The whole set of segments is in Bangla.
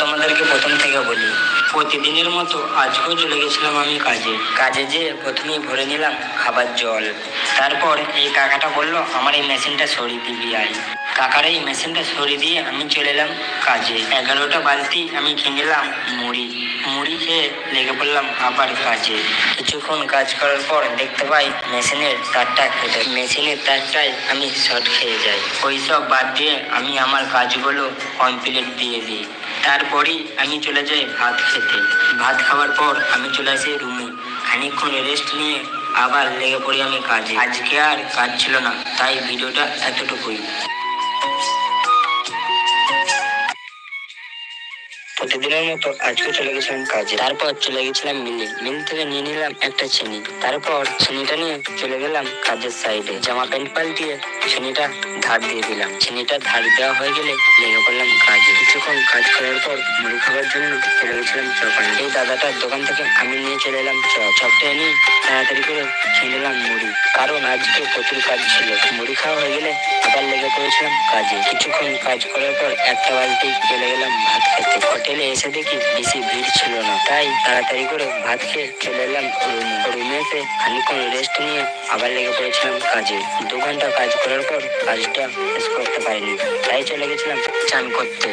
তোমাদেরকে প্রথম থেকে বলি, প্রতিদিনের মতো আজকেও চলে গেছিলাম আমি কাজে। কাজে যে প্রথমেই ভরে নিলাম খাবার জল। তারপর এই কাকাটা বলল, আমার এই মেশিনটা সরিয়ে দিবি আই কাকার এই মেশিনটা সরিয়ে দিয়ে আমি চলে এলাম কাজে। এগারোটা বালতি আমি কিনলাম মুড়ি। মুড়ি খেয়ে লেগে পড়লাম আবার কাজে। কিছুক্ষণ কাজ করার পর দেখতে পাই মেশিনের তারটা কেটে মেশিনের তারটায় আমি শর্ট খেয়ে যাই। ওই সব বাদ দিয়ে আমি আমার কাজগুলো কমপ্লিট দিয়ে দিই। তারপরেই আমি চলে যাই ভাত খেতে। ভাত খাওয়ার পর আমি চলে আসি রুমে। খানিকক্ষণ রেস্ট নিয়ে আবার লেগে পড়ি আমি কাজে। আজকে আর কাজ ছিল না, তাই ভিডিওটা এতটুকুই। প্রতিদিনের মতো আজকে চলে গেছিলাম কাজে। তারপর চলে গেছিলাম মিলে। মিল থেকে নিয়ে নিলাম একটা চিনি তারপর চিনিটা নিয়ে চলে গেলাম কাজের সাইডে জামা প্যান্ট পাল্টিয়ে চিনিটা ধার দিয়ে দিলাম। চিনিটা ধার দেওয়া হয়ে গেলে লেগে পড়লাম কাজে। কিছুক্ষণ কাজ করার পর মুড়ি খাওয়ার জন্য চলে গেছিলাম চপান। এই দাদাটার দোকান থেকে আমি নিয়ে চলে এলাম চপ চপটা এনে তাড়াতাড়ি করে খেয়ে নিলাম মুড়ি। কারণ আজকে প্রচুর কাজ ছিল। মুড়ি খাওয়া হয়ে গেলে আবার লেগে পড়েছিলাম কাজে। কিছুক্ষণ কাজ করার পর একটা বালতি চলে গেলাম ভাত খেতে। হোটেলে এসে দেখি বেশি ভিড় ছিল না। তাই তাড়াতাড়ি করে ভাত খেয়ে চলে এলাম রুমে। রুমে এসে খানিকক্ষণ রেস্ট নিয়ে আবার লেগে পড়েছিলাম কাজে। দু ঘণ্টা কাজ করার পর কাজটা শেষ করতে পারিনি। তাই চলে গেছিলাম চান করতে।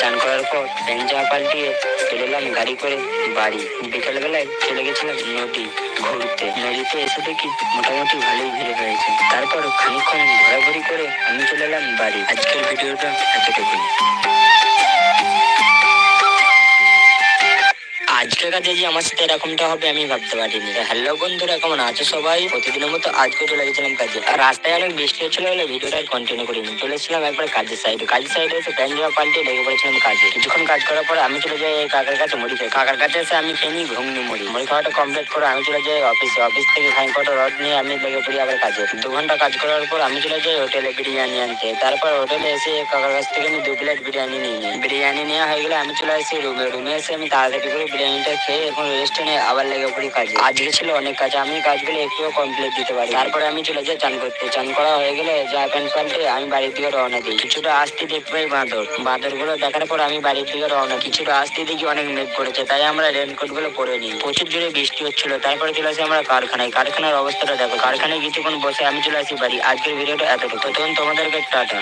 চান করার পর প্যান্ট জামা পাল্টিয়ে চলে এলাম গাড়ি করে বাড়ি। বিকেলবেলায় চলে গেছিলাম নদী ঘুরতে। নদীতে এসে দেখি মোটামুটি ভালোই ভিড় হয়েছে। তারপর খানিকক্ষণ ঘোরাঘুরি করে আমি চলে এলাম বাড়ি। আজকের ভিডিওটা এতটুকুই। আজকের কাজে যে আমার সাথে এরকমটা হবে, আমি ভাবতে পারিনি। হ্যালো বন্ধুরা, কেমন আছো সবাই? প্রতিদিনের মতো আজকে চলে গেছিলাম কাজে। আর রাস্তায় অনেক বৃষ্টি হচ্ছিল বলে ভিডিওটা কন্টিনিউ করিনি। চলেছিলাম একবার কাজের সাইডে কাজের সাইডে এসে প্যান্ট জামা পাল্টে লেগে পড়েছিলাম কাজে। কিছুক্ষণ কাজ করার পর আমি চলে যাই কাকার কাছে মুড়ি খাই। কাকার কাছে এসে আমি খেয়ে নিই ঘুমনি মুড়ি মুড়ি খাওয়াটা কমপ্লিট করে আমি চলে যাই অফিসে অফিস থেকে খাই কটা রড নিয়ে আমি লেগে পড়ি আবার কাজে। দু ঘণ্টা কাজ করার পর আমি চলে যাই হোটেলে বিরিয়ানি আনতে। তারপর হোটেলে এসে কাকার কাছ থেকে আমি দু প্লেট বিরিয়ানি নিয়ে নিই। বিরিয়ানি নেওয়া হয়ে গেলে আমি চলে আসি রুমে রুমে এসে আমি তাড়াতাড়ি করে বিরিয়ানিটা খেয়ে এখন রেস্ট নিয়ে আবার লেগে পড়ি কাজে। আজকে ছিল অনেক কাজ, আমি কাজগুলো একটুও কমপ্লিট দিতে পারি তারপরে আমি চলে যাই চান করতে। চান করা হয়ে গেলে যা প্যান্ট পাল্টে আমি বাড়ির দিকে রওনা দিই। কিছুটা আসতে দেখতে পাই বাঁদর। বাঁদরগুলো দেখার পর আমি বাড়ির দিকে রওনা কিছুটা আসতে দেখি অনেক মেঘ করেছে, তাই আমরা রেনকোটগুলো পরে নিই। প্রচুর জোরে বৃষ্টি হচ্ছিল, তারপরে চলে আসি আমরা কারখানায়। কারখানার অবস্থাটা দেখো। কারখানায় কিছুক্ষণ বসে আমি চলে আসি বাড়ি। আজকের ভিডিওটা এতটুকু। তখন তোমাদেরকে টাটা।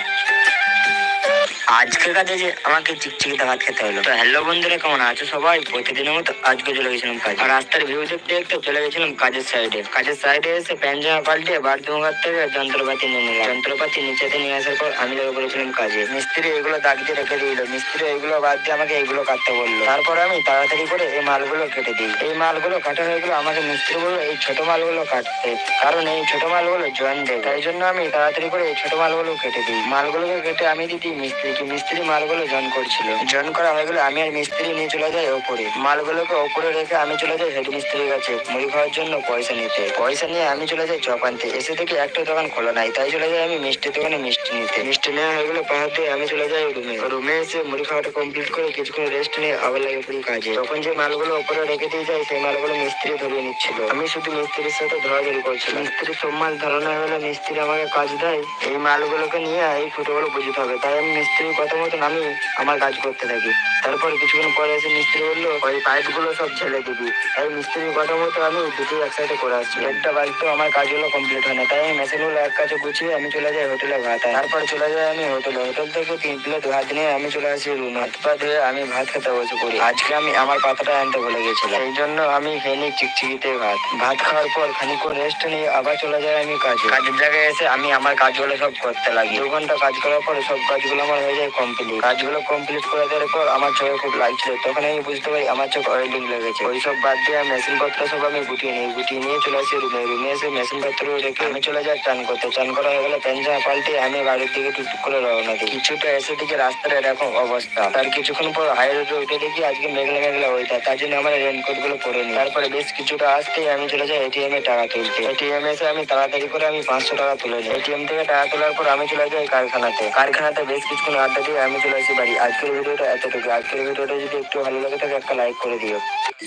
আজকে কাজে যে আমাকে চিকচিকিতে ভাত খেতে হলো। তো হ্যালো বন্ধুরা, কেমন আছো সবাই? প্রতিদিনের মতো আজকে চলে গেছিলাম কাজ। আর রাস্তার ভিউ দেখতে দেখতে চলে গেছিলাম কাজের সাইডে কাজের সাইডে এসে প্যান্ট জামা পাল্টে বাথরুম ঘর থেকে যন্ত্রপাতি নিয়ে নিলাম। যন্ত্রপাতি নিচেতে নিয়ে আসার পর আমি লেগে পড়েছিলাম কাজে। মিস্ত্রি এগুলো দাগ দিয়ে রেখে দিল। মিস্ত্রি এগুলো বাদ দিয়ে আমাকে এগুলো কাটতে বলল। তারপর আমি তাড়াতাড়ি করে এই মালগুলো কেটে দিই। এই মালগুলো কাটা হয়ে গেলো আমাকে মিস্ত্রি বলল, এই ছোট মালগুলো কাটতে। কারণ এই ছোট মালগুলো জয়েন দেয় তাই জন্য আমি তাড়াতাড়ি করে এই ছোট মালগুলো কেটে দিই। মালগুলোকে কেটে আমি দিদি মিস্ত্রিকে মিস্ত্রি মালগুলো জয়েন করছিল। জয়েন করা হয়ে গেলে আমি আর মিস্ত্রি নিয়ে চলে যাই ওপরে। মালগুলোকে ওপরে রেখে আমি চলে যাই হেড মিস্ত্রির কাছে মুড়ি খাওয়ার জন্য পয়সা নিতে। পয়সা নিয়ে আমি চলে যাই চপ আনতে এসে দেখি একটা দোকান খোলা নাই, তাই চলে যাই আমি মিষ্টি দোকানে মিষ্টি নিতে। মিষ্টি নেওয়া হয়ে গেলে, পাহাড় দিয়ে আমি চলে যাই রুমে। রুমে এসে মুড়ি খাওয়াটা কমপ্লিট করে কিছুক্ষণ রেস্ট নিয়ে আবার লাগে পড়ি কাজে। তখন যে মালগুলো ওপরে রেখে দিয়ে যায়, সেই মালগুলো মিস্ত্রি ধরিয়ে নিচ্ছিল। আমি শুধু মিস্ত্রির সাথে ধরাধরি করছিলাম। মিস্ত্রি সব মাল ধরানো হয়ে গেলে, মিস্ত্রি আমাকে কাজ দেয়, এই মালগুলোকে নিয়ে এই ফুটোগুলো বুঝতে হবে তাই আমি মিস্ত্রির কথা মতন আমি আমার কাজ করতে থাকি। তারপর কিছুক্ষণ পরে এসে মিস্ত্রি বলল, ওই পাইপগুলো সব ছেড়ে দিবি। তাই মিস্ত্রির কথা মতো আমি দুটি একসাথে করে আসছি। একটা বাইক তো আমার কাজগুলো কমপ্লিট হয় না, তাই আমি মেশিনগুলো এক কাছে গুছিয়ে আমি চলে যাই হোটেলে ভাত। তারপর চলে যাই আমি হোটেলে হোটেল থেকে তিন প্লেট ভাত নিয়ে আমি চলে আসি রুমে হাত পা ধুয়ে আমি ভাত খেতে বসে করি আজকে আমি আমার পাতাটা আনতে ভুলে গেছিলাম। এই জন্য আমি খেয়ে চিকচিকিতে ভাত। ভাত খাওয়ার পর খানিকক্ষণ রেস্ট নিয়ে আবার চলে যাই আমি কাজে। কাজের জায়গায় এসে আমি আমার কাজগুলো সব করতে লাগি। দু ঘণ্টা কাজ করার পরে সব কাজগুলো আমার হয়ে যায় কমপ্লিট কাজগুলো কমপ্লিট করে দেওয়ার পর আমার চোখে খুব লাগছিল। তখন আমি বুঝতে পারি আমার চোখ অয়েলিং লেগেছে ওই সব বাদ দিয়ে মেশিন পত্র সব আমি গুটিয়ে নিই, গুটিয়ে নিয়ে চলে আসি রুমে রুমে এসে মেশিন পত্র রেখে আমি চলে যাই চান করতে। চান করা হয়ে গেলে প্যান্ট জামা পাল্টে আমি বাড়ির দিকে টুকটুক করে রওনা দিই। কিছুটা এসে দিকে রাস্তার এরকম অবস্থা। তার কিছুক্ষণ পর হাই রোডে উঠে দেখি আজকে মেঘলা মেঘলা ওইটা তার জন্য আমার রেনকোটগুলো পরে নিই। তারপরে বেশ কিছুটা আসতে আমি চলে যাই এটিএম এ টাকা তুলতে। এটিএম এসে আমি তাড়াতাড়ি করে আমি পাঁচশো টাকা তুলে নিই। এটিএম থেকে টাকা তোলার পর আমি চলে যাই কারখানাতে। কারখানাতে বেশ কিছুক্ষণ আড্ডা দিয়ে আমি চলে আসি বাড়ি। আজকের ভিডিওটা এতটুকু। আজকের ভিডিওটা যদি একটু ভালো লাগে থাকে, একটা লাইক করে দিও।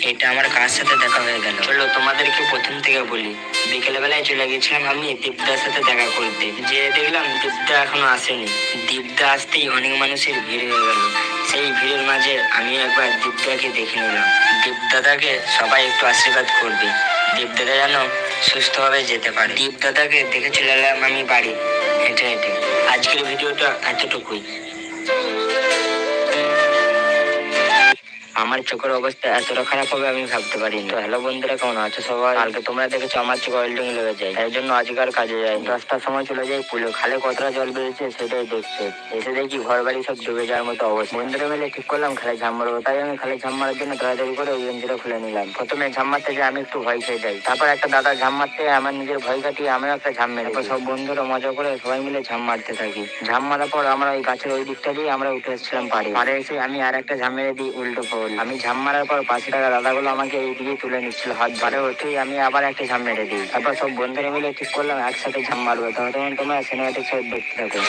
এটা আমার কার সাথে দেখা হয়ে গেল? চলো, তোমাদেরকে প্রথম থেকে বলি। বিকেল বেলায় চলে গেছিলাম আমি দীপদার সাথে দেখা করতে। যে দেখলাম দীপদা এখনও আসেনি। দীপদা আসতেই অনেক মানুষের ভিড় হয়ে গেল। সেই ভিড়ের মাঝে আমি একবার দীপদাকে দেখে নিলাম। দীপদাদাকে সবাই একটু আশীর্বাদ করবে। দীপদাদা যেন সুস্থভাবে যেতে পারে। দীপদাদাকে দেখে চলে এলাম আমি বাড়ি। হেঁটে হেঁটে। আজকের ভিডিওটা এতটুকুই। আমার চোখের অবস্থা এতটা খারাপ হবে আমি ভাবতে পারিনি। তো হ্যালো বন্ধুরা, কেমন আছো সবাই? কালকে তোমরা দেখেছ আমার চোখ ওয়েল্ডিং লেগে যায়। তাই জন্য আজকে আর কাজে যাই দশটার সময় চলে যাই পুলে খালে কতটা জল বেরিয়েছে সেটাই দেখছে। এসে দেখি ঘর বাড়ি সব ডুবে যাওয়ার মতো অবস্থা। বন্ধুরা মিলে ঠিক করলাম, খালে ঝাম তাই আমি খালে ঝাম জন্য তাড়াতাড়ি করে ওই গেঞ্জিটা খুলে নিলাম। প্রথমে ঝাম গিয়ে আমি একটু ভয় খেয়ে যাই। তারপর একটা দাদা ঝাম মারতে আমার নিজের ভয় কাটিয়ে আমিও একটা ঝাম মেরে সব বন্ধুরা মজা করে সবাই মিলে ঝাম মারতে থাকি। ঝাম মারার পর আমরা ওই গাছের ওই দিকটা দিয়ে আমরা উঠে এসেছিলাম পাড়ে। পাড়ে এসে আমি আর একটা ঝাম মেরে দিই, উল্টো পড়ল আমি ঝাম মারার পর পাঁচ টাকা দাদা দাদাগুলো আমাকে এইদিকে তুলে নিচ্ছিল, হাত ভালো হতেই আমি আবার একটা ঝাম মেরে দিই। তারপর সব বন্ধুরা মিলে ঠিক করলাম, একসাথে ঝাম মারবো। তখন তোমরা সিনেমাটিক সব দেখতে থাকো।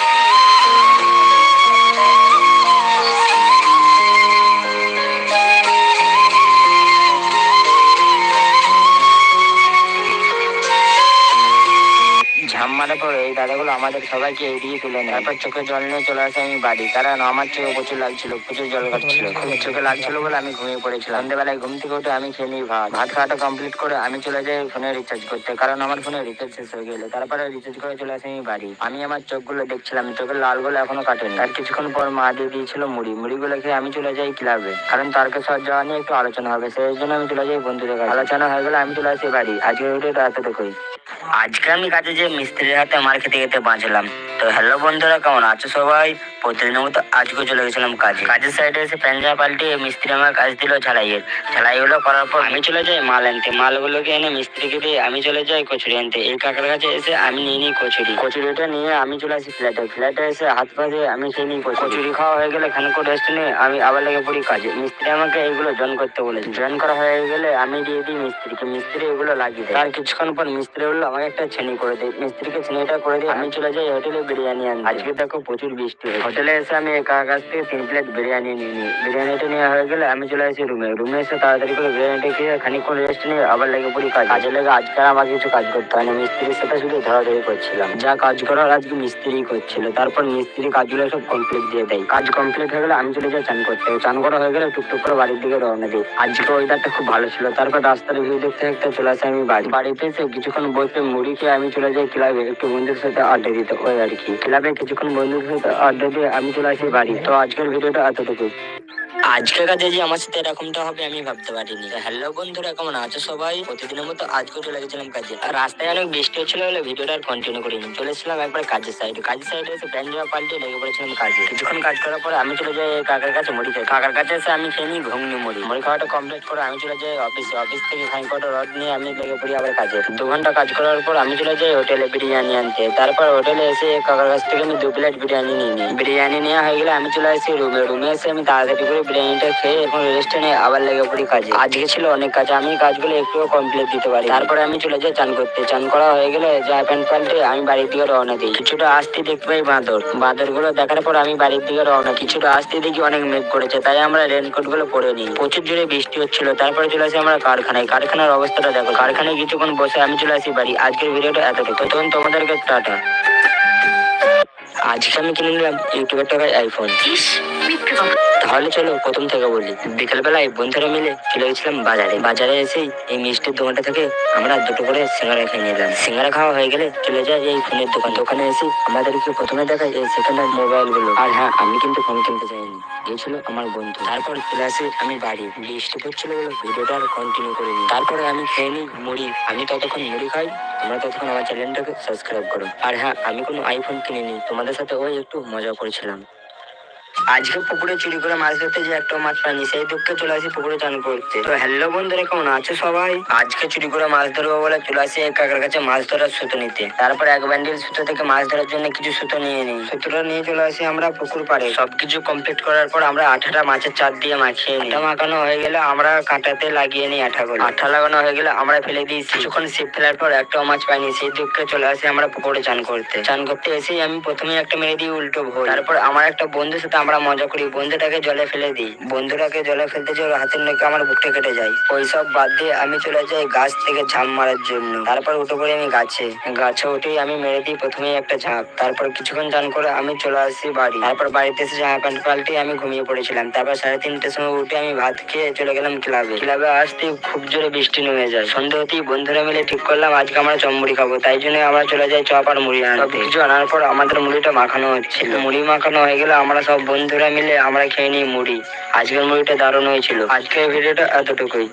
ঝাম মারার পর এই দাদাগুলো আমাদের সবাইকে এড়িয়ে তুলে নেয়। তারপর চোখে জল নিয়ে চলে আসে আমি বাড়ি। কারণ আমার চোখে প্রচুর লাগছিল, প্রচুর জল কাটছিল। চোখে লাগছিল বলে আমি ঘুমিয়ে পড়েছিলাম। সন্ধ্যেবেলায় ঘুম থেকে উঠে আমি খেয়ে নিই ভাত। ভাত খাওয়াটা কমপ্লিট করে আমি চলে যাই ফোনে রিচার্জ করতে। কারণ আমার ফোনে রিচার্জ শেষ হয়ে গেলে। তারপরে রিচার্জ করে চলে আসে আমি বাড়ি। আমি আমার চোখগুলো দেখছিলাম। চোখের লালগুলো এখনও কাটেনি। আর কিছুক্ষণ পর মা দিয়ে দিয়েছিল মুড়ি। মুড়িগুলো খেয়ে আমি চলে যাই ক্লাবে। কারণ তারকেশ্বর যাওয়া নিয়ে একটু আলোচনা হবে। সেই জন্য আমি চলে যাই বন্ধুদের কাছে। আলোচনা হয়ে গেলে আমি চলে আসি বাড়ি। আজকের ভিডিওটা এতটুকুই। আজকে আমি কাজে যে মিস্ত্রির হাতে মার খেতে খেতে বাঁচলাম। তো হ্যালো বন্ধুরা কেমন আছো সবাই? প্রতিদিনের মতো আজকে চলে গেছিলাম কাজে। কাজের সাইডে এসে প্যাঞ্জা পাল্টিয়ে মিস্ত্রি আমার কাজ দিল ঝালাইয়ের। ঝালাইগুলো করার পর আমি চলে যাই মাল আনতে। মালগুলোকে এনে মিস্ত্রিকে দিয়ে আমি চলে যাই কচুরি আনতে। এই কাকার কাছে এসে আমি নিয়ে নিই কচুরি। কচুরিটা নিয়ে আমি চলে আসি ফ্ল্যাটে ফ্ল্যাটে এসে হাত পা দিয়ে আমি খেয়ে নিই কচুরি। খাওয়া হয়ে গেলে খানিক রেস্ট নিয়ে আমি আবার লেগে পড়ি কাজে। মিস্ত্রি আমাকে এইগুলো জয়েন করতে বলেছে। জয়েন করা হয়ে গেলে আমি দিয়ে দিই মিস্ত্রিকে। মিস্ত্রি এগুলো লাগিয়ে দেয়। তার কিছুক্ষণ পর মিস্ত্রি বলল, আমাকে একটা ছেনি করে দেয় মিস্ত্রিকে ছেনিটা করে দিয়ে আমি চলে যাই হোটেলে বিরিয়ানি আনতে। আজকে দেখো প্রচুর বৃষ্টি হয় হোটেলে এসে আমি কার কাছ থেকে তিন প্লেট বিরিয়ানি নিয়ে নিই। বিরিয়ানিটা নেওয়া হয়ে গেলে আমি চলে আসি রুমে রুমে এসে তাড়াতাড়ি করে বিরিয়ানিটা খেয়ে খানিকক্ষণ রেস্ট নিয়ে আবার লেগে পড়ি কাজ। কাজে লেগে আজকে আমাকে কিছু কাজ করতে হয় না। মিস্ত্রির সাথে শুধু ধরাধরি করছিলাম। যা কাজ করার আজকে মিস্ত্রি করছিল। তারপর মিস্ত্রি কাজগুলো সব কমপ্লিট দিয়ে দেয়। কাজ কমপ্লিট হয়ে গেলে আমি চলে যাই চান করতে। চান করা হয়ে গেলে টুকটুক করে বাড়ির দিকে রওনা দিই। আজকে ওয়েদারটা খুব ভালো ছিল। তারপর রাস্তার ভিউ দেখতে দেখতে চলে আসি আমি বাড়ি। বাড়িতে এসে কিছুক্ষণ বসে মুড়ি খেয়ে আমি চলে যাই ক্লাবে একটু বন্ধুদের সাথে আড্ডা দিতে। ওই আর কি। ক্লাবে কিছুক্ষণ বন্ধুদের সাথে আড্ডা দিয়ে আমি চলে আসি বাড়ি তো আজকের ভিডিওটা এতটুকু আজকে কাজে যে আমার সাথে এরকমটা হবে, আমি ভাবতে পারিনি। হ্যালো বন্ধুরা, কেমন আছো সবাই? প্রতিদিনের মতো আজকে চলে গেছিলাম কাজে। আর রাস্তায় অনেক বৃষ্টি হচ্ছিল বলে ভিডিওটা আর কন্টিনিউ করিনি। চলে এসেছিলাম একবার কাজের সাইডে কাজের সাইডে এসে প্যান্ট জামা পাল্টে লেগে পড়েছিলাম কাজে। কিছুক্ষণ কাজ করার পরে আমি চলে যাই কাকার কাছে মুড়ি খাই কাকার কাছে এসে আমি খেয়ে নিই ঘুমনি মুড়ি। মুড়ি খাওয়াটা কমপ্লিট করে আমি চলে যাই অফিসে অফিস থেকে খানিকটা রড নিয়ে আমি লেগে পড়ি আবার কাজে। দু ঘণ্টা কাজ করার পর আমি চলে যাই হোটেলে বিরিয়ানি আনতে। তারপর হোটেলে এসে কাকার কাছ থেকে আমি দু প্লেট বিরিয়ানি নিয়ে নিই। বিরিয়ানি নেওয়া হয়ে গেলে আমি চলে আসি রুমে রুমে এসে আমি তাড়াতাড়ি করে বিরিয়ানিটা খেয়ে এখন রেস্টে নিয়ে আবার লেগে পড়ি কাজে। আজকে ছিল অনেক কাজ, আমি কাজগুলো একটুও কমপ্লিট দিতে পারি তারপরে আমি চলে যাই চান করতে। চান করা হয়ে গেলে যা প্যান্ট পাল্টে আমি বাড়ির দিকে রওনা দিই। কিছুটা আসতে দেখতে পাই বাঁদর। বাঁদরগুলো দেখার পর আমি বাড়ির দিকে রওনা কিছুটা আসতে দেখি অনেক মেঘ করেছে, তাই আমরা রেনকোটগুলো পরে নিই। প্রচুর জোরে বৃষ্টি হচ্ছিল। তারপরে চলে আসি আমরা কারখানায়। কারখানার অবস্থাটা দেখো। কারখানায় কিছুক্ষণ বসে আমি চলে আসি বাড়ি। আজকের ভিডিওটা এতটুকু। তখন তোমাদেরকে টাটা। আজকে আমি কিনে নিলাম ইউটিউবের টাকায় আইফোন তাহলে চলো প্রথম থেকে বলি। বিকেলবেলায় বন্ধুরা মিলে চলে গেছিলাম বাজারে। বাজারে এসেই এই মিষ্টির দোকানটা থেকে আমরা দুটো করে সিঙ্গারা খেয়ে নিলাম। সিঙ্গারা খাওয়া হয়ে গেলে চলে যায় এই ফোনের দোকান। দোকানে এসে আমাদেরকে প্রথমে দেখায় এই সেকেন্ড হ্যান্ড মোবাইলগুলো আর হ্যাঁ আমি কিন্তু ফোন কিনতে চাইনি। গিয়েছিল আমার বন্ধু। তারপর চলে আসি আমি বাড়ি। বৃষ্টি পড়ছিল বলে ভিডিওটা আর কন্টিনিউ করিনি। তারপরে আমি খেয়ে নিই মুড়ি। আমি ততক্ষণ মুড়ি খাই, তোমরা ততক্ষণ আমার চ্যানেলটাকে সাবস্ক্রাইব করো। আর হ্যাঁ আমি কোনো আইফোন কিনিনি। তোমাদের সাথে ওই একটু মজা করেছিলাম। আজকে পুকুরে চুরি করে মাছ ধরতে যে একটা মাছ পাইনি, সেই দুঃখে চলে আসি পুকুরে চান করতে। তো হ্যালো বন্ধুরা, কেমন আছো সবাই? আজকে চুরি করে মাছ ধরবো বলে চলে আসি এক কাকার কাছে মাছ ধরার সুতো নিতে। তারপর এক ব্যান্ডেল সুতো থেকে মাছ ধরার জন্য কিছু সুতো নিয়ে নিই। সুতোটা নিয়ে চলে আসি আমরা পুকুর পাড়ে। সবকিছু কমপ্লিট করার পর আমরা আঠাটা মাছের চার দিয়ে মাখিয়ে নিই। আঠা মাখানো হয়ে গেলে আমরা কাঁটাতে লাগিয়ে নিই আঠাগুলো আঠা লাগানো হয়ে গেলে আমরা ফেলে দিই কিছুক্ষণ সিপ ফেলার পর একটা মাছ পাইনি, সেই দুঃখে চলে আসি আমরা পুকুরে চান করতে। চান করতে এসেই আমি প্রথমে একটা মেরে দিই উল্টো ভোর। তারপর আমার একটা বন্ধুর সাথে আমরা মজা করি। বন্ধুটাকে জলে ফেলে দিই। বন্ধুটাকে জলে ফেলতে যে হাতের নাকি আমার বুকটা কেটে যায়। ওইসব বাদ দিয়ে আমি চলে যাই গাছ থেকে ঝাঁপ মারার জন্য। তারপর উঠে পড়ি আমি গাছে। গাছে উঠেই আমি মেরে দিই প্রথমেই একটা ঝাঁপ। তারপর কিছুক্ষণ চান করে আমি চলে আসি বাড়ি। তারপর বাড়িতে এসে জামা প্যান্ট পাল্টে আমি ঘুমিয়ে পড়েছিলাম। তারপর সাড়ে তিনটের সময় উঠে আমি ভাত খেয়ে চলে গেলাম ক্লাবে। ক্লাবে আসতে খুব জোরে বৃষ্টি নেমে যায়। সন্ধ্যে হতেই বন্ধুরা মিলে ঠিক করলাম, আজকে আমরা চমড়ি খাব। তাই জন্য আমরা চলে যাই চপ আর মুড়ি আনতে। কিছু আনার পর আমাদের মুড়িটা মাখানো হচ্ছিল। মুড়ি মাখানো হয়ে গেলে আমরা সব বন্ধুরা মিলে আমরা খেয়ে নিই মুড়ি। আজকের মুড়িটা দারুণ হয়েছিল। আজকের ভিডিওটা এতটুকুই।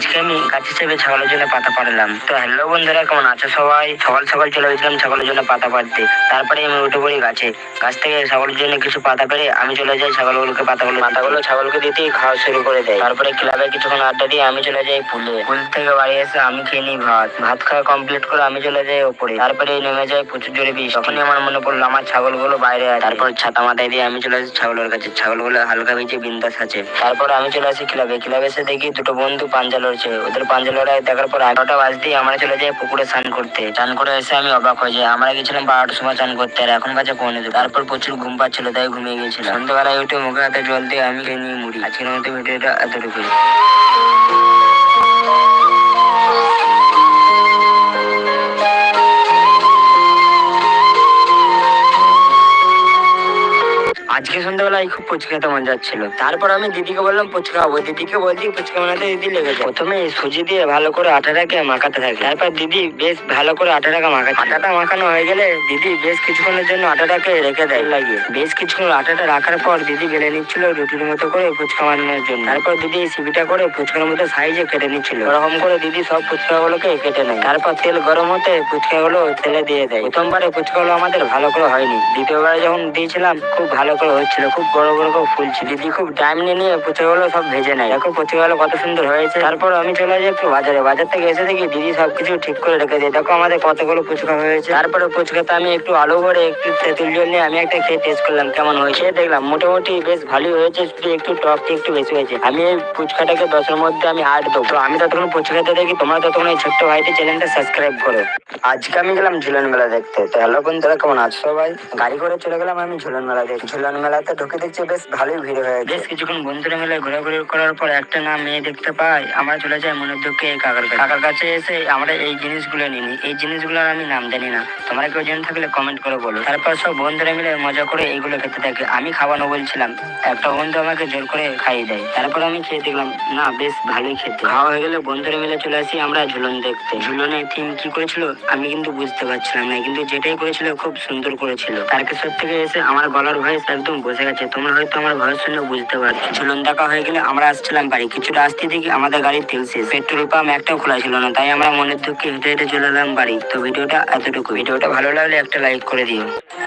আজকে আমি গাছের চেপে ছাগলের জন্য পাতা পাড়লাম। তো হ্যালো বন্ধুরা কেমন আছো সবাই? সকাল সকাল চলে গেছিলাম ছাগলের জন্য পাতা পাড়তে। তারপরে আমি উঠে পড়ি গাছে। গাছ থেকে ছাগলের জন্য কিছু পাতা পেরে আমি চলে যাই ছাগলগুলোকে পাতাগুলো পাতাগুলো ছাগলকে দিতেই খাওয়া শুরু করে দেয়। তারপরে ক্লাবে কিছুক্ষণ আড্ডা দিয়ে আমি চলে যাই পুলে। পুল থেকে বাড়ি এসে আমি খেয়ে নিই ভাত। ভাত খাওয়া কমপ্লিট করে আমি চলে যাই ওপরে। তারপরে নেমে যায় প্রচুর জোরে বিষ তখনই আমার মনে পড়ল আমার ছাগলগুলো বাইরে আছে। তারপর ছাতা মাথায় দিয়ে আমি চলে আসি ছাগলের কাছে। ছাগলগুলো হালকা ভিজে বিন্দাস আছে। তারপর আমি চলে আসি ক্লাবে। ক্লাবে এসে দেখি দুটো বন্ধু পাঞ্জা লড়ছে ওদের পাঞ্জা লড়াই দেখার পর এগারোটা বাজতেই আমরা চলে যাই পুকুরে স্নান করতে। স্নান করে এসে আমি অবাক হয়ে যাই। আমরা গেছিলাম বারোটার সময় স্নান করতে আর এখন কাছে পৌনে। তারপর প্রচুর ঘুম পাচ্ছিল, তাই ঘুমিয়ে গেছিলাম। সন্ধ্যাবেলায় উঠে মুখে হাতে জল দিয়ে আমি নিয়ে মুড়ি। আজকের মতো ভিডিওটা এতটুকুই। সন্ধ্যাবেলায় খুব ফুচকা খেতে যাচ্ছিল। তারপর আমি দিদিকে বললাম ফুচকা খাব। দিদিকে বলছি ফুচকা বানাতে দিদি লেগে যায় প্রথমে সুজি দিয়ে ভালো করে আটাটাকে মাখাতে থাকে। তারপর দিদি বেশ ভালো করে আটাটাকে মাখা আটাটা মাখানো হয়ে গেলে দিদি বেশ কিছুক্ষণের জন্য আটাটাকে রেখে দেয়। লাগিয়ে বেশ কিছুক্ষণ আটাটা রাখার পর দিদি বেলে নিচ্ছিল রুটির মতো করে ফুচকা বানানোর জন্য। তারপর দিদি সিবিটা করে ফুচকার মতো সাইজে কেটে নিচ্ছিল। ওরকম করে দিদি সব ফুচকা ফুচকাগুলোকে কেটে নেয়। তারপর তেল গরম হতে ফুচকাগুলো তেলে দিয়ে দেয়। প্রথমবারে ফুচকাগুলো আমাদের ভালো করে হয়নি। দ্বিতীয়বারে যখন দিয়েছিলাম, খুব ভালো করে হচ্ছিল। খুব বড় বড় ফুল ফুলছিল দিদি খুব টাইম নিয়ে নিয়ে ফুচকাগুলো সব ভেজে নেয়। দেখো ফুচকাগুলো কত সুন্দর হয়েছে। তারপর আমি চলে যাই একটু বাজারে। বাজার থেকে এসে দেখি দিদি সবকিছু ঠিক করে রেখে দেয়। দেখো আমাদের কতগুলো ফুচকা হয়েছে। তারপরে ফুচকাতে আমি একটু আলু ভরে, একটু তেঁতুল জল নিয়ে আমি একটা খেয়ে টেস্ট করলাম কেমন হয়েছে। দেখলাম মোটামুটি বেশ ভালোই হয়েছে। একটু টক একটু বেশি হয়েছে। আমি এই ফুচকাটাকে দশের মধ্যে আমি আট দেবো। তো আমি ততক্ষণ ফুচকা খেতে দেখি তোমরা ততক্ষণ এই ছোট্ট ভাইটি চ্যানেলটা সাবস্ক্রাইব করো। আজকে আমি গেলাম ঝুলন মেলা দেখতে। তো হ্যালো বন্ধুরা, কেমন আছো সবাই? গাড়ি করে চলে গেলাম আমি ঝুলন মেলা দেখতে। ঝুলন মেলাতে ঢুকে দেখছি, বেশ ভালোই ভিড় হয়ে বেশ কিছুক্ষণ বন্ধুরা মিলে ঘোরাঘুরি করার পর একটা না মেয়ে দেখতে পাই, আমরা চলে যাই মনের দুঃখে এই কাকার কাছে। কাকার কাছে এসে আমরা এই জিনিসগুলো নিই। এই জিনিসগুলোর আমি নাম জানি না। তোমরা কেউ জেনে থাকলে কমেন্ট করে বলো। তারপর সব বন্ধুরা মিলে মজা করে এইগুলো খেতে থাকে। আমি খাওয়ানো বলছিলাম। একটা বন্ধু আমাকে জোর করে খাইয়ে দেয়। তারপর আমি খেয়ে দেখলাম, না, বেশ ভালোই খেতে। খাওয়া হয়ে গেলে বন্ধুরা মিলে চলে আসি আমরা ঝুলন দেখতে। ঝুলনের থিম কি করেছিল, আমি কিন্তু বুঝতে পারছিলাম না, কিন্তু যেটাই করেছিল খুব সুন্দর করেছিল। তার তারকেশ্বর থেকে এসে আমার গলার ভয়েস একদম বসে গেছে। তোমরা হয়তো আমার ভয়েস শুনে বুঝতে পারছ। ঝুলন দেখা হয়ে গেলে আমরা আসছিলাম বাড়ি। কিছুটা আসতে দেখি আমাদের গাড়ির তেল শেষ। পেট্রোল পাম্প একটাও খোলা ছিল না, তাই আমরা মনের দুঃখে হেঁটে হেঁটে চলে এলাম বাড়ি। তো ভিডিওটা এতটুকু। ভিডিওটা ভালো লাগলে একটা লাইক করে দিও।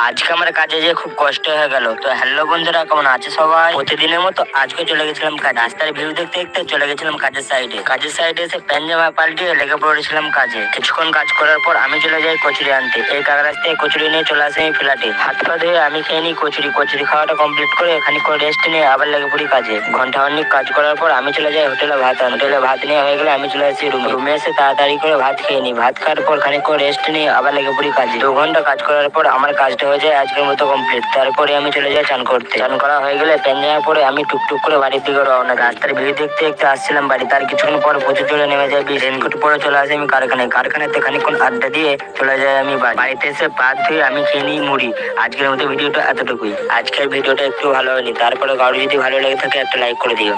আজকে আমার কাজে যে খুব কষ্ট হয়ে গেল। তো হ্যালো বন্ধুরা, কেমন আছে সবাই? প্রতিদিনের মতো আজকে চলে গেছিলাম কাজ। রাস্তার ভিউ দেখতে দেখতে চলে গেছিলাম কাজের সাইডে কাজের সাইডে এসে প্যান জামা পাল্টিয়ে লেগে পড়েছিলাম কাজে। কিছুক্ষণ কাজ করার পর আমি চলে যাই কচুরি আনতে। এই কাকা রাস্তায় কচুরি নিয়ে চলে আসে ফ্ল্যাটে হাত পা ধুয়ে আমি খেয়ে নিই কচুরি। কচুরি খাওয়াটা কমপ্লিট করে খানিক রেস্ট নিয়ে আবার লেগে পড়ি কাজে। ঘণ্টা অনেক কাজ করার পর আমি চলে যাই হোটেলে ভাত হোটেলে ভাত নিয়ে হয়ে গেলে আমি চলে আসি রুমে রুমে এসে তাড়াতাড়ি করে ভাত খেয়ে নিই। ভাত খাওয়ার পর খানিক রেস্ট নিয়ে আবার লেগে পড়ি কাজে। দু ঘণ্টা কাজ করার পর আমার কাজটা হয়ে যায় আজকের মতো কমপ্লিট তারপরে আমি চলে যাই চান করতে। চান করা হয়ে গেলে প্যান জামা পরে আমি টুকটুক করে বাড়ির দিকে রওনা রাস্তার ভিড় দেখতে দেখতে আসছিলাম বাড়ি তার কিছুক্ষণ পর প্রচুর জোরে নেমে যায় রেনকোট পরে চলে আসি আমি কারখানায়। কারখানাতে খানিকক্ষণ আড্ডা দিয়ে চলে যাই আমি বাড়িতে এসে পাত ধুয়ে আমি খেয়ে নিই মুড়ি। আজকের মতো ভিডিওটা এতটুকুই। আজকের ভিডিওটা একটু ভালো হয়নি। তারপরে কারও যদি ভালো লেগে থাকে একটা লাইক করে দিও।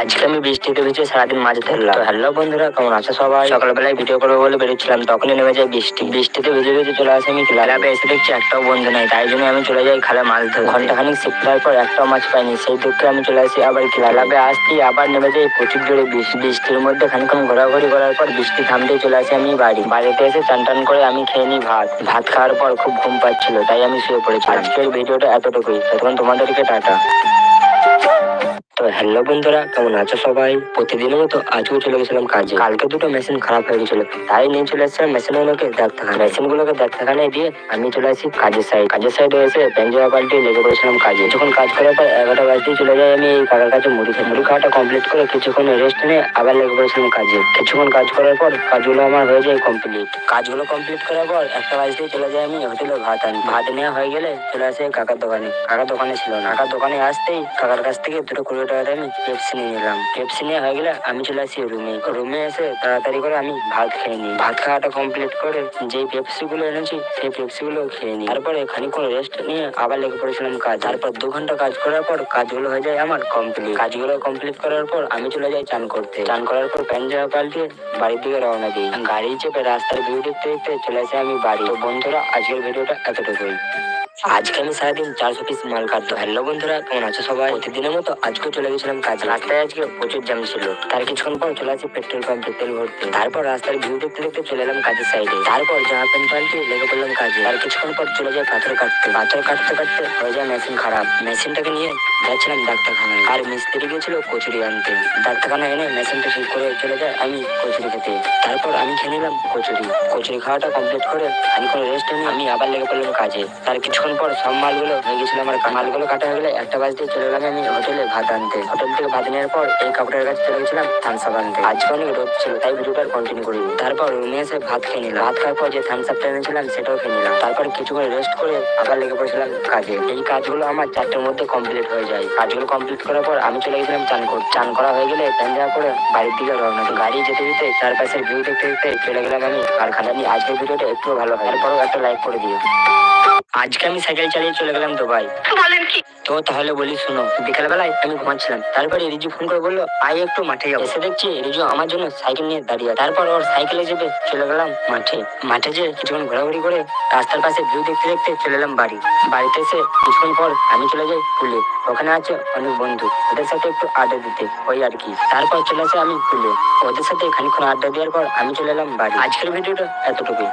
আজকে আমি বৃষ্টিতে ভিজে সারাদিন মাছ ধরলাম। হ্যালো বন্ধুরা, কেমন আছো সবাই? সকালবেলায় ভিডিও করব বলে বেরোচ্ছিলাম তখনই নেমে যায় বৃষ্টি। বৃষ্টিতে ভিজে ভিজে চলে আসে আমি ক্লাবে এসে দেখছি একটাও বন্ধু নাই, তাই জন্য আমি চলে যাই খালে মাছ ধরে ঘন্টাখানিক শিফট হওয়ার পর একটাও মাছ পাইনি, সেই দুঃখে আমি চলে আসি আবার ক্লাবে আসতেই আবার নেমে যাই প্রচুর জোরে বৃষ্টি বৃষ্টির মধ্যে খানিক্ষণ ঘোরাঘুরি করার পর বৃষ্টি থামতেই চলে আসি আমি বাড়ি। বাড়িতে এসে চান টান করে আমি খেয়ে নিই ভাত। ভাত খাওয়ার পর খুব ঘুম পাচ্ছিল, তাই আমি শুয়ে পড়েছি আজকের ভিডিওটা এতটুকুই। তখন তোমাদেরকে টাটা। হ্যালো বন্ধুরা, কেমন আছো সবাই? প্রতিদিনের মতো আজকেও চলে গেছিলাম কাজে। কালকে দুটো মেশিন খারাপ হয়ে গেছিল। তাই নিয়ে চলে এসেছিলাম মেশিনগুলোকে ডাক্তারখানা মেশিনগুলোকে ডাক্তারখানায় দিয়ে আমি চলে আসি কাজের সাইড কাজের সাইডে এসে পেঞ্জাবা পাল্টে লেগে পড়েছিলাম কাজে। যখন কাজ করার পর এগারোটা বাজতেই চলে যাই আমি এই কাকার কাছে মুড়ি খাই। মুড়ি খাওয়াটা কমপ্লিট করে কিছুক্ষণ রেস্ট নিয়ে আবার লেগে পড়েছিলাম কাজে। কিছুক্ষণ কাজ করার পর কাজগুলো আমার হয়ে যায় কমপ্লিট কাজগুলো কমপ্লিট করার পর একটা বাজতেই চলে যাই আমি হোটেলে ভাত আনি। ভাত নেওয়া হয়ে গেলে চলে আসে কাকার দোকানে। কাকার দোকানে ছিল না। কাকার দোকানে আসতেই কাকার কাছ থেকে দুটো কুড়ি দিয়ে আমি পেপসি নিয়ে নিলাম। পেপসি নিয়ে হয়ে গেলে আমি চলে আসি রুমে রুমে এসে তাড়াতাড়ি করে আমি ভাত খেয়ে নিই। ভাত খাওয়াটা কমপ্লিট করে যেই পেপসি গুলো এনেছি, সেই পেপসি গুলো খেয়ে নিই। তারপরে খানিকক্ষণ রেস্ট নিয়ে আবার লেগে পড়েছিলাম কাজ। তারপর দু ঘণ্টা কাজ করার পর কাজগুলো হয়ে যায় আমার কমপ্লিট কাজগুলো কমপ্লিট করার পর আমি চলে যাই চান করতে। চান করার পর প্যান্ট জামা পাল্টিয়ে বাড়ির দিকে রওনা দিই। গাড়ি চেপে রাস্তার ভিউ দেখতে দেখতে চলে আসে আমি বাড়ি। তো বন্ধুরা, আজকের ভিডিওটা এতটুকুই। আজকে আমি সারাদিন চারশো পিস মাল কাটতো হ্যালো বন্ধুরা, কেমন আছো সবাই? প্রতিদিনের মতো আজকেও চলে গেছিলাম কাজ। রাস্তায় আজকে প্রচুর জ্যাম ছিল। তার কিছুক্ষণ পর চলে আসি পেট্রোল পাম্পে তেল ভরতে। তারপর রাস্তার ভিউ দেখতে দেখতে চলে এলাম কাজের সাইডে তারপর জামা প্যান্ট পাল্টে লেগে পড়লাম কাজে। আর কিছুক্ষণ পর চলে যায় পাথর কাটতে। পাথর কাটতে কাটতে হয়ে যায় মেশিন খারাপ। মেশিনটাকে নিয়ে যাচ্ছিলাম ডাক্তারখানায়। আর মিস্ত্রি গেছিল কচুরি আনতে। ডাক্তারখানা এনে মেশিনটা ঠিক করে চলে যায় আমি কচুরি খেতে। তারপর আমি খেয়ে নিলাম কচুরি। কচুরি খাওয়াটা কমপ্লিট করে আমি কোনো রেস্ট আমি আবার লেগে পড়লাম কাজে। তার কিছুক্ষণ পর সব মালগুলো হয়ে গেছিল আমার মালগুলো কাটা হয়ে গেলে একটা বাজতে চলে গেলাম আমি হোটেলে ভাত আনতে। হোটেল থেকে ভাত নেওয়ার পর এই কাপড়ের কাছে চলে গেছিলাম থামস আপ আনতে। আজকে অনেক রোদ ছিল, তাই ভিডিওটা কন্টিনিউ করি তারপর রুমে এসে ভাত খেয়ে নিলাম। ভাত খাওয়ার পর যে থামস আপটা এনেছিলাম সেটাও খেয়ে নিলাম। তারপর কিছুক্ষণ রেস্ট করে আবার লেগে পড়েছিলাম কাজে। এই কাজগুলো আমার চারটের মধ্যে কমপ্লিট হয়ে যায়। কাজগুলো কমপ্লিট করার পর আমি চলে গেছিলাম চান করতে চান করা হয়ে গেলে প্যান জামা করে বাড়ির দিকে রওনা। গাড়ি যেতে যেতে চারপাশের ভিউ দেখতে দেখতে চলে গেলাম আমি কারখানা নিয়ে আজকের ভিডিওটা একটু ভালো হয় তারপরও একটা লাইক করে দিও। আজকে আমি সাইকেল চালিয়ে চলে গেলাম দুবাই। বলেন কি? তো তাহলে বলি শোনো বিকেল বেলায় আমি ঘুমাচ্ছিলাম। তারপরে রিজু ফোন করে বলল আই একটু মাঠে যাব। এসে দেখছি রিজু আমার জন্য সাইকেল নিয়ে দাঁড়িয়ে তারপর ওর সাইকেলে চেপে চলে গেলাম মাঠে। মাঠে যে কিছুক্ষণ ঘোরাঘুরি করে রাস্তার পাশে ভিউ দেখতে দেখতে চলে এলাম বাড়ি। বাড়িতে এসে কিছুক্ষণ পর আমি চলে যাই পুলে। ওখানে আছে অনেক বন্ধু। ওদের সাথে একটু আড্ডা দিতে ওই আর কি। তারপর চলে আসে আমি পুলে। ওদের সাথে খানিক্ষণ আড্ডা দেওয়ার পর আমি চলে এলাম বাড়ি। আজকের ভিডিওটা এতটুকুই।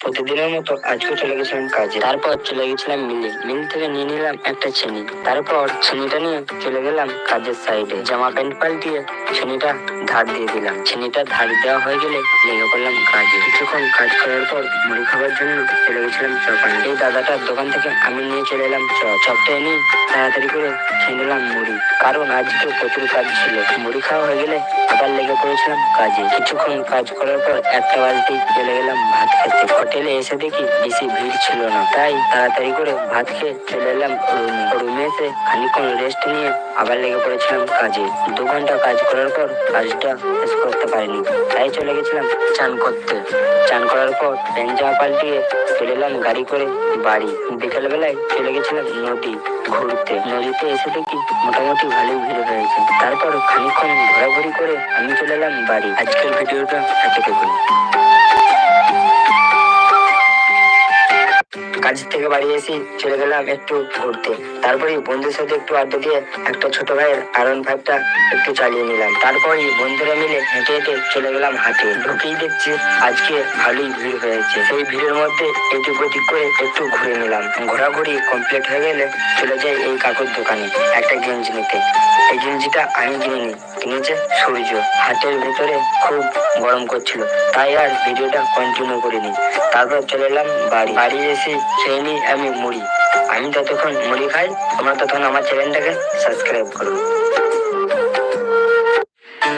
প্রতিদিনের মতো আজকে চলে গেছিলাম কাজে? তারপর চলে গেছিলাম মিলে। মিল থেকে নিয়ে নিলাম একটা ছেনি তারপর ছেনিটা নিয়ে চলে গেলাম কাজের সাইডে। জামা প্যান্ট পাল্টিয়ে ছেনিটা ধার দিয়ে দিলাম। ছেনিটা ধার দেওয়া হয়ে গেলে লেগে পড়লাম কাজে। কিছুক্ষণ কাজ করার পর মুড়ি খাবার জন্য চলে গেছিলাম চপ আনতে। এই দাদাটার দোকান থেকে আমি নিয়ে চলে এলাম চপ। চপটা এনে তাড়াতাড়ি করে খেয়ে নিলাম মুড়ি। কারণ আজকে প্রচুর কাজ ছিল। মুড়ি খাওয়া হয়ে গেলে আবার লেগে পড়েছিলাম কাজে। কিছুক্ষণ কাজ করার পর একটা বালতি চলে গেলাম ভাত খেতে। হোটেলে এসে দেখি বেশি ভিড় ছিল না। তাই তাড়াতাড়ি করে ভাত খেয়ে চলে এলাম রুমে। রুমে এসে খানিক্ষণ রেস্ট নিয়ে আবার লেগে পড়েছিলাম কাজে। দু ঘণ্টা কাজ করার পর কাজটা শেষ করতে পারিনি। তাই চলে গেছিলাম চান করতে। চান করার পর প্যান্ট জামা পাল্টিয়ে চলে এলাম গাড়ি করে বাড়ি। বিকেলবেলায় চলে গেছিলাম নদী ঘুরতে। নদীতে এসে দেখি মোটামুটি ভালোই ভিড় হয়েছে। তারপর খানিক্ষণ ঘোরাঘুরি করে আমি চলে এলাম বাড়ি। আজকের ভিডিওটা এতটুকুই। কাজ থেকে বাড়ি এসে চলে গেলাম একটু ঘুরতে। তারপরে বন্ধুর সাথে একটু আড্ডা দিয়ে একটা ছোট ভাইয়ের আরন ফাইভটা একটু চালিয়ে নিলাম। তারপরে বন্ধুরা মিলে হেঁটে হেঁটে চলে গেলাম হাটে। ঢুকেই দেখছি আজকে ভালোই ভিড় হয়েছে। সেই ভিড়ের মধ্যে এদিক ওদিক করে একটু ঘুরে নিলাম। ঘোরাঘুরি কমপ্লিট হয়ে গেলে চলে যাই এই কাকুর দোকানে একটা গেঞ্জি নিতে। এই গেঞ্জিটা আমি কিনিনি, কিনেছে সূর্য। হাটের ভিতরে খুব গরম করছিল, তাই আর ভিডিওটা কন্টিনিউ করিনি। তারপর চলে এলাম বাড়ি। বাড়ি এসে খেয়ে নিই আমি মুড়ি আমি ততক্ষণ মুড়ি খাই তোমরা ততক্ষণ আমার চ্যানেলটাকে সাবস্ক্রাইব করো।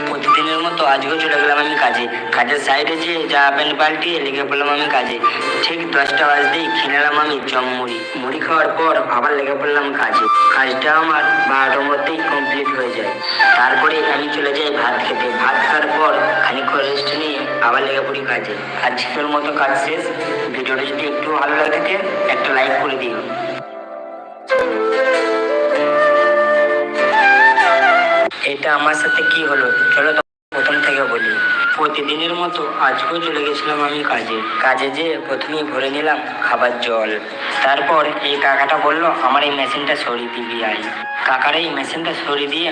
প্রতিদিনের মতো আজকেও চলে গেলাম আমি কাজে। কাজের সাইডে যে জামা প্যান্ট পাল্টিয়ে লেগে পড়লাম আমি কাজে। ঠিক দশটা বাজতেই খেয়ে নিলাম আমি চম মুড়ি। মুড়ি খাওয়ার পর আবার লেগে পড়লাম কাজে। কাজটা আমার বারোটার মধ্যেই কমপ্লিট হয়ে যায়। তারপরে আমি চলে যাই ভাত খেতে। ভাত খাওয়ার পর খানিক্ষণ রেস্ট নিয়ে আবার লেগে পড়ি কাজে। আজকের মতো কাজ শেষ। ভিডিওটা যদি একটু ভালো লাগে একটা লাইক করে দিও। এটা আমার সাথে কি হলো? চলো প্রথম থেকে বলি। প্রতিদিনের মতো আজকেও চলে গেছিলাম আমি কাজে। কাজে যেয়ে প্রথমেই ভরে নিলাম খাবার জল। তারপর এই কাকাটা বলল, আমার এই মেশিনটা সরিয়ে দিবি আই কাকার এই মেশিনটা সরিয়ে দিয়ে